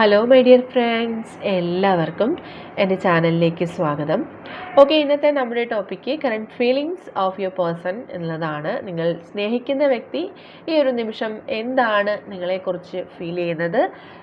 Hello my dear friends എല്ലാവർക്കും എന്റെ ചാനലിലേക്ക് സ്വാഗതം. ഓക്കെ ഇന്നത്തെ നമ്മുടെ topic current feelings of your person എന്നുള്ളതാണ് നിങ്ങൾ സ്നേഹിക്കുന്ന വ്യക്തി ഈ ഒരു നിമിഷം എന്താണ് നിങ്ങളെക്കുറിച്ച് ഫീൽ ചെയ്യുന്നത്?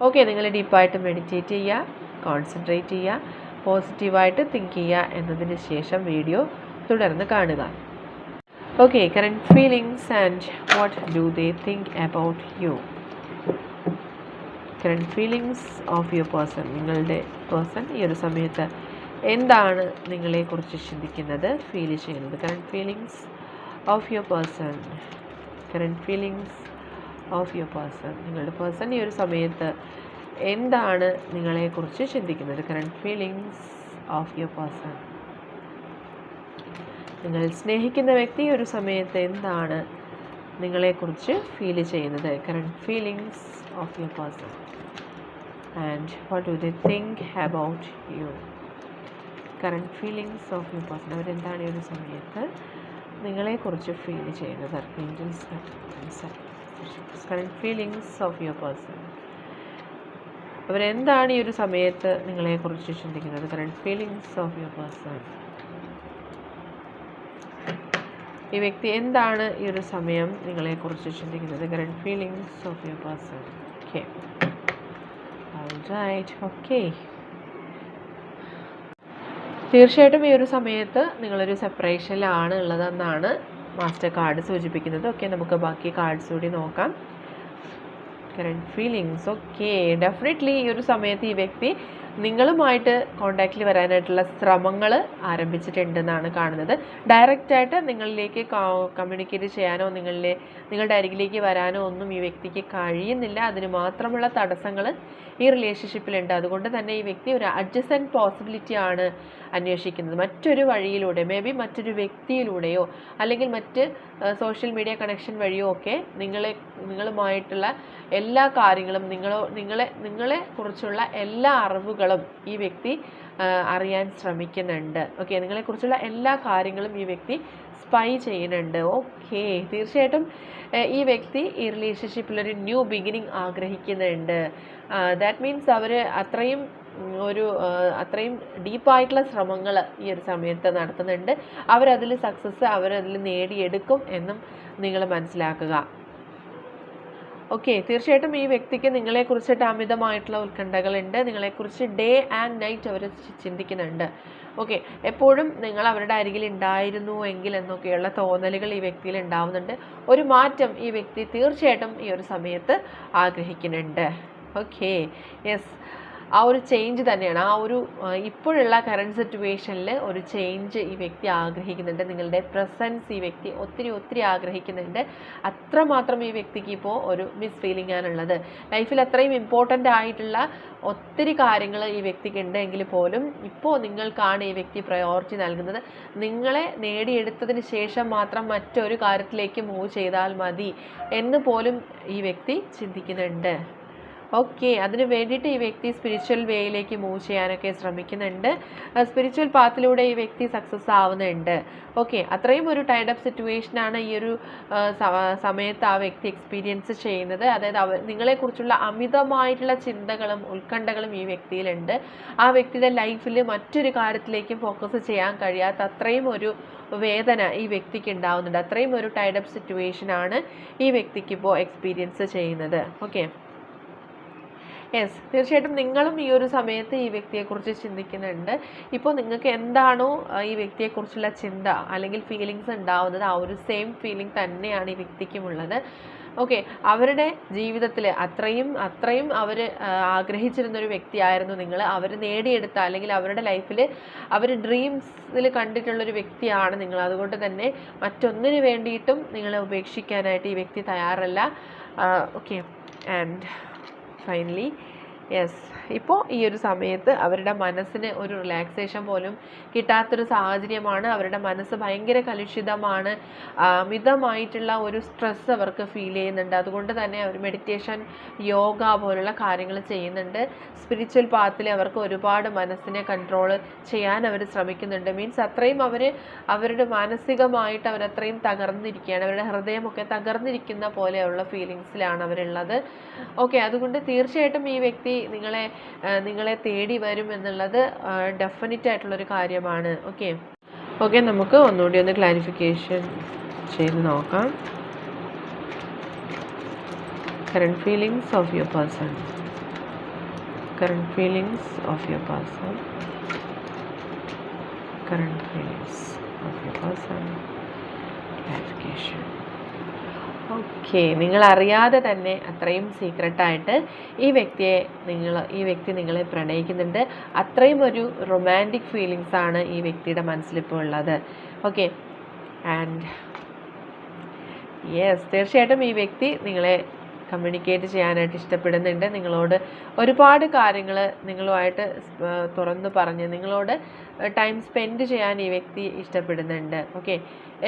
ഓക്കെ നിങ്ങൾ ഡീപ്പായിട്ട് മെഡിറ്റേറ്റ് ചെയ്യുക കോൺസെൻട്രേറ്റ് ചെയ്യുക പോസിറ്റീവായിട്ട് തിങ്ക് ചെയ്യുക എന്നതിന് ശേഷം വീഡിയോ തുടർന്ന് കാണുക. Okay current feelings and what do they think about you current feelings of your person നിങ്ങളുടെ പേഴ്സൺ ഈ ഒരു സമയത്ത് എന്താണ് നിങ്ങളെക്കുറിച്ച് ചിന്തിക്കുന്നത് ഫീൽ ചെയ്യുന്നത്? Current feelings of your person current feelings of your person നിങ്ങളുടെ പേഴ്സൺ ഈ ഒരു സമയത്ത് എന്താണ് നിങ്ങളെക്കുറിച്ച് ചിന്തിക്കുന്നത്? Current feelings of your person നിങ്ങൾ സ്നേഹിക്കുന്ന വ്യക്തി ഒരു സമയത്ത് എന്താണ് നിങ്ങളെക്കുറിച്ച് ഫീൽ ചെയ്യുന്നത്? Current feelings of your person and what do they think about you current feelings of your person അവരെന്താണ് ഈ ഒരു സമയത്ത് നിങ്ങളെക്കുറിച്ച് ഫീൽ ചെയ്യുന്നത്? Angels current feelings of your person അവരെന്താണ് ഈ ഒരു സമയത്ത് നിങ്ങളെക്കുറിച്ച് ചിന്തിക്കുന്നത്? Current feelings of your person ഈ വ്യക്തി എന്താണ് ഈ ഒരു സമയം നിങ്ങളെക്കുറിച്ച് ചിന്തിക്കുന്നത്? Current feelings of your person okay okay തീർച്ചയായിട്ടും ഈ ഒരു സമയത്ത് നിങ്ങളൊരു സെപ്പറേഷനിലാണ് ഉള്ളതെന്നാണ് മാസ്റ്റർ കാർഡ് സൂചിപ്പിക്കുന്നത്. ഓക്കെ നമുക്ക് ബാക്കി കാർഡ്സ് കൂടി നോക്കാം. കറണ്ട് ഫീലിങ്സ് ഓക്കെ ഡെഫിനറ്റ്ലി ഈ ഒരു സമയത്ത് ഈ വ്യക്തി നിങ്ങളുമായിട്ട് കോണ്ടാക്റ്റിൽ വരാനായിട്ടുള്ള ശ്രമങ്ങൾ ആരംഭിച്ചിട്ടുണ്ടെന്നാണ് കാണുന്നത്. ഡയറക്റ്റായിട്ട് നിങ്ങളിലേക്ക് കമ്മ്യൂണിക്കേറ്റ് ചെയ്യാനോ നിങ്ങളിലെ നിങ്ങളുടെ അരികിലേക്ക് വരാനോ ഒന്നും ഈ വ്യക്തിക്ക് കഴിയുന്നില്ല. അതിന് മാത്രമുള്ള തടസ്സങ്ങൾ ഈ റിലേഷൻഷിപ്പിലുണ്ട് അതുകൊണ്ട് തന്നെ ഈ വ്യക്തി ഒരു അഡ്ജസ്റ്റന്റ് പോസിബിലിറ്റി ആണ് അന്വേഷിക്കുന്നത്. മറ്റൊരു വഴിയിലൂടെ മേ ബി മറ്റൊരു വ്യക്തിയിലൂടെയോ അല്ലെങ്കിൽ മറ്റ് സോഷ്യൽ മീഡിയ കണക്ഷൻ വഴിയോ ഒക്കെ നിങ്ങളെ നിങ്ങളുമായിട്ടുള്ള എല്ലാ കാര്യങ്ങളും നിങ്ങളോ നിങ്ങളെ നിങ്ങളെ കുറിച്ചുള്ള എല്ലാ അറിവുകളും ഈ വ്യക്തി അറിയാൻ ശ്രമിക്കുന്നുണ്ട്. ഓക്കെ നിങ്ങളെക്കുറിച്ചുള്ള എല്ലാ കാര്യങ്ങളും ഈ വ്യക്തി സ്പൈ ചെയ്യുന്നുണ്ട്. ഓക്കെ തീർച്ചയായിട്ടും ഈ വ്യക്തി ഈ റിലേഷൻഷിപ്പിലൊരു ന്യൂ ബിഗിനിങ് ആഗ്രഹിക്കുന്നുണ്ട്. ദാറ്റ് മീൻസ് അവർ അത്രയും ഒരു അത്രയും ഡീപ്പായിട്ടുള്ള ശ്രമങ്ങൾ ഈ ഒരു സമയത്ത് നടത്തുന്നുണ്ട്. അവരതിൽ സക്സസ് അവരതിൽ നേടിയെടുക്കും എന്നും നിങ്ങൾ മനസ്സിലാക്കുക. ഓക്കെ തീർച്ചയായിട്ടും ഈ വ്യക്തിക്ക് നിങ്ങളെക്കുറിച്ചിട്ട് അമിതമായിട്ടുള്ള ഉത്കണ്ഠകളുണ്ട്. നിങ്ങളെക്കുറിച്ച് ഡേ ആൻഡ് നൈറ്റ് അവർ ചിന്തിക്കുന്നുണ്ട്. ഓക്കെ എപ്പോഴും നിങ്ങൾ അവരുടെ അരികിൽ ഉണ്ടായിരുന്നു എങ്കിൽ എന്നൊക്കെയുള്ള തോന്നലുകൾ ഈ വ്യക്തിയിൽ ഉണ്ടാവുന്നുണ്ട്. ഒരു മാറ്റം ഈ വ്യക്തി തീർച്ചയായിട്ടും ഈ ഒരു സമയത്ത് ആഗ്രഹിക്കുന്നുണ്ട്. ഓക്കെ യെസ് ആ ഒരു ചേഞ്ച് തന്നെയാണ്. ആ ഒരു ഇപ്പോഴുള്ള കറണ്ട് സിറ്റുവേഷനിൽ ഒരു ചേഞ്ച് ഈ വ്യക്തി ആഗ്രഹിക്കുന്നുണ്ട്. നിങ്ങളുടെ പ്രസൻസ് ഈ വ്യക്തി ഒത്തിരി ഒത്തിരി ആഗ്രഹിക്കുന്നുണ്ട്. അത്രമാത്രം ഈ വ്യക്തിക്ക് ഇപ്പോൾ ഒരു മിസ് ഫീലിംഗ് ആണുള്ളത്. ലൈഫിൽ അത്രയും ഇമ്പോർട്ടന്റ് ആയിട്ടുള്ള ഒത്തിരി കാര്യങ്ങൾ ഈ വ്യക്തിക്ക് ഉണ്ട് എങ്കിൽ പോലും ഇപ്പോൾ നിങ്ങൾക്കാണ് ഈ വ്യക്തി പ്രയോറിറ്റി നൽകുന്നത്. നിങ്ങളെ നേടിയെടുത്തതിന് ശേഷം മാത്രം മറ്റൊരു കാര്യത്തിലേക്ക് മൂവ് ചെയ്താൽ മതി എന്ന് പോലും ഈ വ്യക്തി ചിന്തിക്കുന്നുണ്ട്. ഓക്കെ അതിന് വേണ്ടിയിട്ട് ഈ വ്യക്തി സ്പിരിച്വൽ വേയിലേക്ക് മൂവ് ചെയ്യാനൊക്കെ ശ്രമിക്കുന്നുണ്ട്. സ്പിരിച്വൽ പാത്തിലൂടെ ഈ വ്യക്തി സക്സസ് ആവുന്നുണ്ട്. ഓക്കെ അത്രയും ഒരു ടൈഡ് അപ്പ് സിറ്റുവേഷനാണ് ഈ ഒരു സമയത്ത് ആ വ്യക്തി എക്സ്പീരിയൻസ് ചെയ്യുന്നത്. അതായത് അവ നിങ്ങളെക്കുറിച്ചുള്ള അമിതമായിട്ടുള്ള ചിന്തകളും ഉത്കണ്ഠകളും ഈ വ്യക്തിയിലുണ്ട്. ആ വ്യക്തിയുടെ ലൈഫിൽ മറ്റൊരു കാര്യത്തിലേക്കും ഫോക്കസ് ചെയ്യാൻ കഴിയാത്ത അത്രയും ഒരു വേദന ഈ വ്യക്തിക്ക് ഉണ്ടാവുന്നുണ്ട്. അത്രയും ഒരു ടൈഡ് അപ്പ് സിറ്റുവേഷനാണ് ഈ വ്യക്തിക്ക് ഇപ്പോൾ എക്സ്പീരിയൻസ് ചെയ്യുന്നത്. ഓക്കെ യെസ് തീർച്ചയായിട്ടും നിങ്ങളും ഈ ഒരു സമയത്ത് ഈ വ്യക്തിയെക്കുറിച്ച് ചിന്തിക്കുന്നുണ്ട്. ഇപ്പോൾ നിങ്ങൾക്ക് എന്താണോ ഈ വ്യക്തിയെക്കുറിച്ചുള്ള ചിന്ത അല്ലെങ്കിൽ ഫീലിങ്സ് ഉണ്ടാവുന്നത് ആ ഒരു സെയിം ഫീലിംഗ് തന്നെയാണ് ഈ വ്യക്തിക്കുമുള്ളത്. ഓക്കെ അവരുടെ ജീവിതത്തിൽ അത്രയും അത്രയും അവർ ആഗ്രഹിച്ചിരുന്ന ഒരു വ്യക്തിയായിരുന്നു നിങ്ങൾ അവർ നേടിയെടുത്ത അല്ലെങ്കിൽ അവരുടെ ലൈഫിൽ അവർ ഡ്രീംസിൽ കണ്ടിട്ടുള്ളൊരു വ്യക്തിയാണ് നിങ്ങൾ. അതുകൊണ്ട് തന്നെ മറ്റൊന്നിനു വേണ്ടിയിട്ടും നിങ്ങളെ ഉപേക്ഷിക്കാനായിട്ട് ഈ വ്യക്തി തയ്യാറല്ല. ഓക്കെ ആൻഡ് ഫൈനലി യെസ് ഇപ്പോൾ ഈ ഒരു സമയത്ത് അവരുടെ മനസ്സിന് ഒരു റിലാക്സേഷൻ പോലും കിട്ടാത്തൊരു സാഹചര്യമാണ്. അവരുടെ മനസ്സ് ഭയങ്കര കലുഷിതമാണ്. മിതമായിട്ടുള്ള ഒരു സ്ട്രെസ് അവർക്ക് ഫീൽ ചെയ്യുന്നുണ്ട്. അതുകൊണ്ട് തന്നെ അവർ മെഡിറ്റേഷൻ യോഗ പോലുള്ള കാര്യങ്ങൾ ചെയ്യുന്നുണ്ട്. സ്പിരിച്വൽ പാത്തിൽ അവർക്ക് ഒരുപാട് മനസ്സിനെ കൺട്രോൾ ചെയ്യാൻ അവർ ശ്രമിക്കുന്നുണ്ട്. മീൻസ് അത്രയും അവർ അവരുടെ മാനസികമായിട്ട് അവരത്രയും തകർന്നിരിക്കുകയാണ്. അവരുടെ ഹൃദയമൊക്കെ തകർന്നിരിക്കുന്ന പോലെയുള്ള ഫീലിങ്സിലാണ് അവരുള്ളത്. ഓക്കെ അതുകൊണ്ട് തീർച്ചയായിട്ടും ഈ വ്യക്തി നിങ്ങളെ നിങ്ങളെ തേടി വരും എന്നുള്ളത് ഡെഫിനറ്റ് ആയിട്ടുള്ളൊരു കാര്യമാണ്. ഓക്കെ ഓക്കെ നമുക്ക് ഒന്നുകൂടി ഒന്ന് ക്ലാരിഫിക്കേഷൻ ചെയ്ത് നോക്കാം. Current feelings of your person current feelings of your person current feelings of your person clarification okay നിങ്ങൾ അറിയാതെ തന്നെ അത്രയും സീക്രട്ടായിട്ട് ഈ വ്യക്തിയെ നിങ്ങൾ ഈ വ്യക്തി നിങ്ങളെ പ്രണയിക്കുന്നുണ്ട്. അത്രയും ഒരു റൊമാന്റിക് ഫീലിങ്സ് ആണ് ഈ വ്യക്തിയുടെ മനസ്സിലിപ്പോൾ ഉള്ളത്. ഓക്കെ ആൻഡ് യെസ് തീർച്ചയായിട്ടും ഈ വ്യക്തി നിങ്ങളെ കമ്മ്യൂണിക്കേറ്റ് ചെയ്യാനായിട്ട് ഇഷ്ടപ്പെടുന്നുണ്ട്. നിങ്ങളോട് ഒരുപാട് കാര്യങ്ങൾ നിങ്ങളുമായിട്ട് തുറന്നു പറഞ്ഞ് നിങ്ങളോട് ടൈം സ്പെൻഡ് ചെയ്യാൻ ഈ വ്യക്തി ഇഷ്ടപ്പെടുന്നുണ്ട്. ഓക്കെ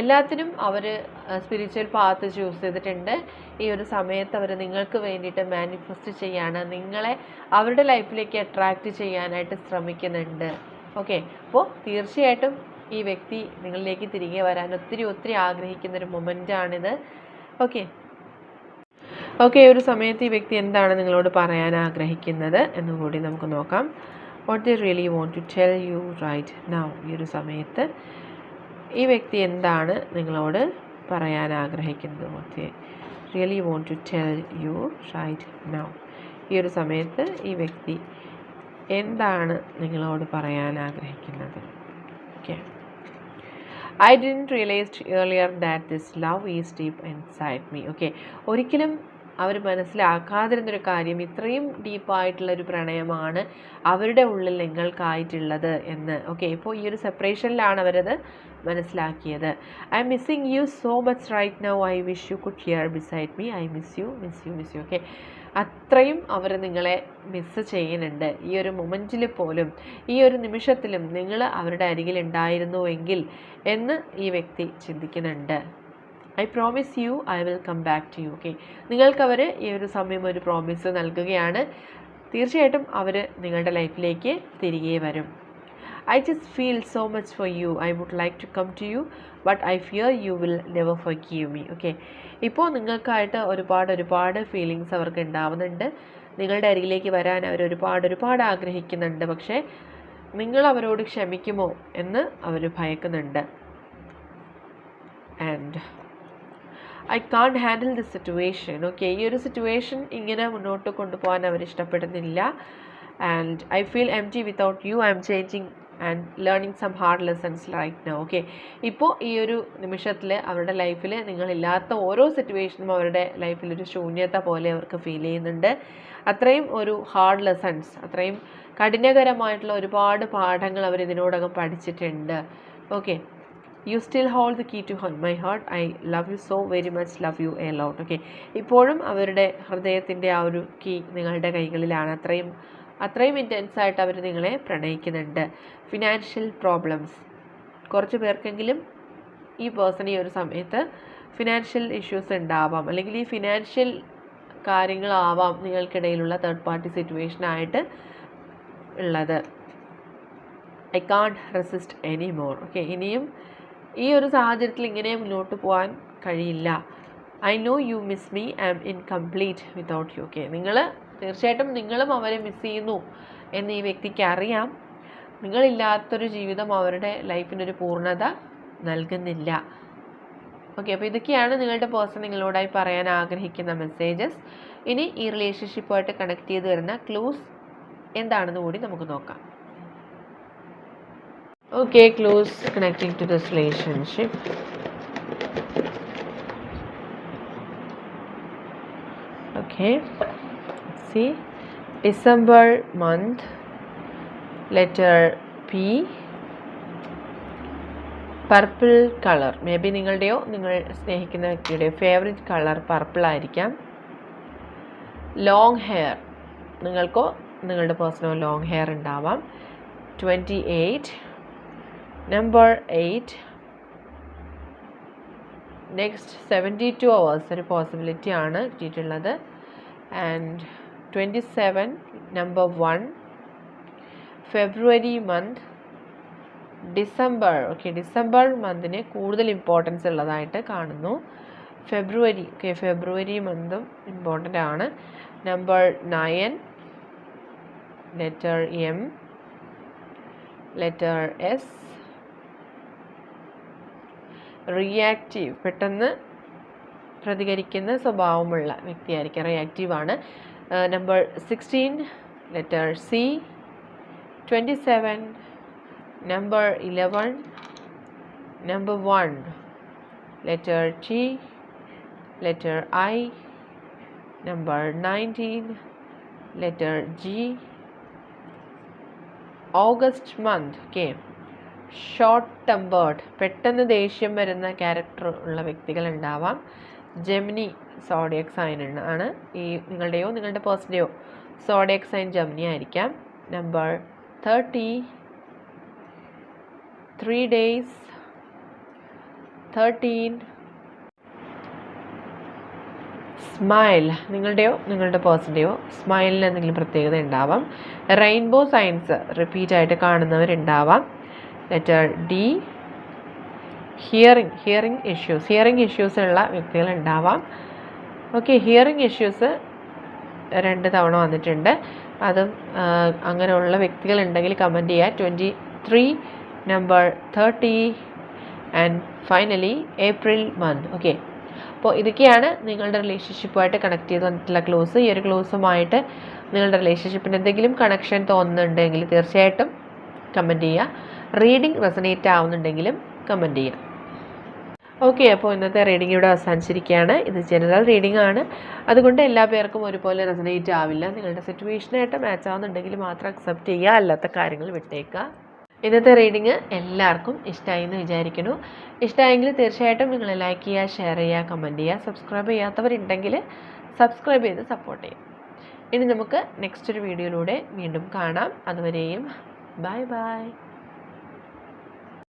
എല്ലാത്തിനും അവർ സ്പിരിച്വൽ പാത്ത് ചൂസ് ചെയ്തിട്ടുണ്ട്. ഈ ഒരു സമയത്ത് അവർ നിങ്ങൾക്ക് വേണ്ടിയിട്ട് മാനിഫെസ്റ്റ് ചെയ്യാണ്. നിങ്ങളെ അവരുടെ ലൈഫിലേക്ക് അട്രാക്റ്റ് ചെയ്യാനായിട്ട് ശ്രമിക്കുന്നുണ്ട്. ഓക്കെ അപ്പോൾ തീർച്ചയായിട്ടും ഈ വ്യക്തി നിങ്ങളിലേക്ക് തിരികെ വരാൻ ഒത്തിരി ഒത്തിരി ആഗ്രഹിക്കുന്നൊരു മൊമെന്റാണിത് ഓക്കെ ഓക്കെ ഒരു സമയത്ത് ഈ വ്യക്തി എന്താണ് നിങ്ങളോട് പറയാൻ ആഗ്രഹിക്കുന്നത് എന്ന് കൂടി നമുക്ക് നോക്കാം. What they really want to tell you right now ഈ ഒരു സമയത്ത് ഈ വ്യക്തി എന്താണ് നിങ്ങളോട് പറയാൻ ആഗ്രഹിക്കുന്നത്? What really want to tell you right now ഈ ഒരു സമയത്ത് ഈ വ്യക്തി എന്താണ് നിങ്ങളോട് പറയാൻ ആഗ്രഹിക്കുന്നത്? Okay I didn't realised earlier that this love is deep inside me okay ഒരിക്കലും അവർ മനസ്സിലാക്കാതിരുന്നൊരു കാര്യം ഇത്രയും ഡീപ്പായിട്ടുള്ളൊരു പ്രണയമാണ് അവരുടെ ഉള്ളിൽ നിങ്ങൾക്കായിട്ടുള്ളത് എന്ന്. ഓക്കെ ഇപ്പോൾ ഈ ഒരു സെപ്പറേഷനിലാണ് അവരത് മനസ്സിലാക്കിയത്. I'm missing you so much right now I wish you could here beside me I miss you miss you miss you okay അത്രയും അവർ നിങ്ങളെ മിസ്സ് ചെയ്യുന്നുണ്ട്. ഈ ഒരു മൊമെന്റിൽ പോലും ഈ ഒരു നിമിഷത്തിലും നിങ്ങൾ അവരുടെ അരികിൽ ഉണ്ടായിരുന്നുവെങ്കിൽ എന്ന് ഈ വ്യക്തി ചിന്തിക്കുന്നുണ്ട്. I promise you I will come back to you okay നിങ്ങൾക്കവർ ഈ ഒരു സമയം ഒരു പ്രോമിസ് നൽകുകയാണ്. തീർച്ചയായിട്ടും അവർ നിങ്ങളുടെ ലൈഫിലേക്ക് തിരികെ വരും. I just feel so much for you I would like to come to you but I fear you will never forgive me okay ഇപ്പോൾ നിങ്ങൾക്കായിട്ട് ഒരുപാട് ഒരുപാട് ഫീലിങ്സ് അവർക്ക് ഉണ്ടാവുന്നുണ്ട്. നിങ്ങളുടെ അരികിലേക്ക് വരാൻ അവർ ഒരുപാട് ഒരുപാട് ആഗ്രഹിക്കുന്നുണ്ട്. പക്ഷേ നിങ്ങൾ അവരോട് ക്ഷമിക്കുമോ എന്ന് അവർ ഭയക്കുന്നുണ്ട്. And I can handle the situation okay ഈ ഒരു സിറ്റുവേഷൻ ഇങ്ങനെ മുന്നോട്ട് കൊണ്ടുപോകാൻ അവർ ഇഷ്ടപ്പെടുന്നില്ല. And I feel empty without you I'm changing and learning some hard lessons right now okay ഇപ്പോൾ ഈ ഒരു നിമിഷത്തിൽ അവരുടെ ലൈഫിൽ നിങ്ങളില്ലാത്ത ഓരോ സിറ്റുവേഷനും അവരുടെ ലൈഫിൽ ഒരു ശൂന്യത പോലെ അവർക്ക് ഫീൽ ചെയ്യുന്നുണ്ട്. അത്രയും ഒരു ഹാർഡ് ലെസൺസ് അത്രയും കഠിനകരമായിട്ടുള്ള ഒരുപാട് പാഠങ്ങൾ അവർ ഇതിനോടകം പഠിച്ചിട്ടുണ്ട്. Okay you still hold the key to my heart I love you so very much love you a lot okay ഇപ്പോഴും അവരുടെ ഹൃദയത്തിന്റെ ആ ഒരു കീ നിങ്ങളുടെ കൈകളിലാണ്. അത്രയും അത്രയും ഇന്റൻസ് ആയിട്ട് അവർ നിങ്ങളെ പ്രണയിക്കുന്നുണ്ട്. ഫിനാൻഷ്യൽ പ്രോബ്ലംസ് കുറച്ച് പേർക്കെങ്കിലും ഈ പേഴ്സൺ ഈ ഒരു സമയത്ത് ഫിനാൻഷ്യൽ ഇഷ്യൂസ് ഉണ്ടാവാം. അല്ലെങ്കിൽ ഈ ഫിനാൻഷ്യൽ കാര്യങ്ങളാവാം നിങ്ങൾക്കിടയിലുള്ള തേർഡ് പാർട്ടി സിറ്റുവേഷനായിട്ട് ഉള്ളത്. I can't resist any more okay ഇനിയും ഈ ഒരു സാഹചര്യത്തിൽ ഇങ്ങനെ മുന്നോട്ട് പോകാൻ കഴിയില്ല. I know you miss me I'm incomplete without you okay നിങ്ങൾ തീർച്ചയായിട്ടും നിങ്ങളും അവരെ മിസ് ചെയ്യുന്നു എന്ന് ഈ വ്യക്തിക്ക് അറിയാം. നിങ്ങളില്ലാത്തൊരു ജീവിതം അവരുടെ ലൈഫിനൊരു പൂർണത നൽകുന്നില്ല. ഓക്കെ അപ്പോൾ ഇതൊക്കെയാണ് നിങ്ങളുടെ പേഴ്സൺ നിങ്ങളോടായി പറയാൻ ആഗ്രഹിക്കുന്ന മെസ്സേജസ് ഇനി ഈ റിലേഷൻഷിപ്പുമായിട്ട് കണക്ട് ചെയ്ത് വരുന്ന ക്ലൂസ് എന്താണെന്ന് കൂടി നമുക്ക് നോക്കാം. Okay, close connecting to this relationship. Okay, see, December month, letter P, purple colour may be നിങ്ങളുടെയോ നിങ്ങൾ സ്നേഹിക്കുന്ന വ്യക്തിയുടെയോ ഫേവറേറ്റ് കളർ പർപ്പിൾ ആയിരിക്കാം. ലോങ് ഹെയർ നിങ്ങൾക്കോ നിങ്ങളുടെ പേഴ്സണോ ലോങ് ഹെയർ ഉണ്ടാവാം. Twenty eight number eight next seventy two hours ഒരു possibility ആണ് കിട്ടിയിട്ടുള്ളത്. And twenty seven number one February month December okay December മന്തിന് കൂടുതൽ ഇമ്പോർട്ടൻസ് ഉള്ളതായിട്ട് കാണുന്നു. ഫെബ്രുവരി ഓക്കെ ഫെബ്രുവരി മന്തും ഇമ്പോർട്ടന്റ് ആണ്. Number nine letter M letter S reactive പെട്ടെന്ന് പ്രതികരിക്കുന്ന സ്വഭാവമുള്ള വ്യക്തിയായിരിക്കും. റിയാക്റ്റീവ് ആണ്. Number sixteen letter C twenty seven number eleven number one letter T letter I number nineteen letter G August month okay short tempered പെട്ടെന്ന് ദേഷ്യം വരുന്ന character ഉള്ള വ്യക്തികൾ ഉണ്ടാവാം ജെമിനി സോഡിയക് സൈൻ ആണ്. ഈ നിങ്ങളുടെയോ നിങ്ങളുടെ പേഴ്സന്റെയോ സോഡിയക് സൈൻ ജെമിനി ആയിരിക്കാം. Number thirty three days thirteen smile നിങ്ങളുടെയോ നിങ്ങളുടെ പേഴ്സന്റെയോ സ്മൈലിന് എന്തെങ്കിലും പ്രത്യേകത ഉണ്ടാവാം. റെയിൻബോ സൈൻസ് റിപ്പീറ്റ് ആയിട്ട് കാണുന്നവരുണ്ടാവാം. Letter D hearing hearing issues hearing issues ഉള്ള വ്യക്തികൾ ഉണ്ടാവാം ഓക്കെ ഹിയറിംഗ് ഇഷ്യൂസ് രണ്ട് തവണ വന്നിട്ടുണ്ട്. അതും അങ്ങനെയുള്ള വ്യക്തികൾ ഉണ്ടെങ്കിൽ കമന്റ് ചെയ്യുക twenty three number thirty and finally April month okay അപ്പോൾ ഇതൊക്കെയാണ് നിങ്ങളുടെ റിലേഷൻഷിപ്പുമായിട്ട് കണക്ട് ചെയ്ത് വന്നിട്ടുള്ള ക്ലോസ് ഈ ഒരു ക്ലോസുമായിട്ട് നിങ്ങളുടെ റിലേഷൻഷിപ്പിന് എന്തെങ്കിലും കണക്ഷൻ തോന്നുന്നുണ്ടെങ്കിൽ തീർച്ചയായിട്ടും കമന്റ് ചെയ്യുക. റീഡിംഗ് റെസനേറ്റ് ആവുന്നുണ്ടെങ്കിലും കമന്റ് ചെയ്യുക. ഓക്കെ അപ്പോൾ ഇന്നത്തെ റീഡിംഗ് ഇവിടെ അവസാനിച്ചിരിക്കുകയാണ്. ഇത് ജനറൽ റീഡിംഗ് ആണ്. അതുകൊണ്ട് എല്ലാ പേർക്കും ഒരുപോലെ റെസനേറ്റ് ആവില്ല. നിങ്ങളുടെ സിറ്റുവേഷനായിട്ട് മാച്ച് ആവുന്നുണ്ടെങ്കിൽ മാത്രം അക്സെപ്റ്റ് ചെയ്യുക. അല്ലാത്ത കാര്യങ്ങൾ വിട്ടേക്കുക. ഇന്നത്തെ റീഡിങ് എല്ലാവർക്കും ഇഷ്ടമായി എന്ന് വിചാരിക്കുന്നു. ഇഷ്ടമായെങ്കിൽ തീർച്ചയായിട്ടും നിങ്ങൾ ലൈക്ക് ചെയ്യുക ഷെയർ ചെയ്യുക കമന്റ് ചെയ്യുക. സബ്സ്ക്രൈബ് ചെയ്യാത്തവരുണ്ടെങ്കിൽ സബ്സ്ക്രൈബ് ചെയ്ത് സപ്പോർട്ട് ചെയ്യും ഇനി നമുക്ക് നെക്സ്റ്റ് ഒരു വീഡിയോയിലൂടെ വീണ്ടും കാണാം. അതുവരെയും ബൈ ബൈ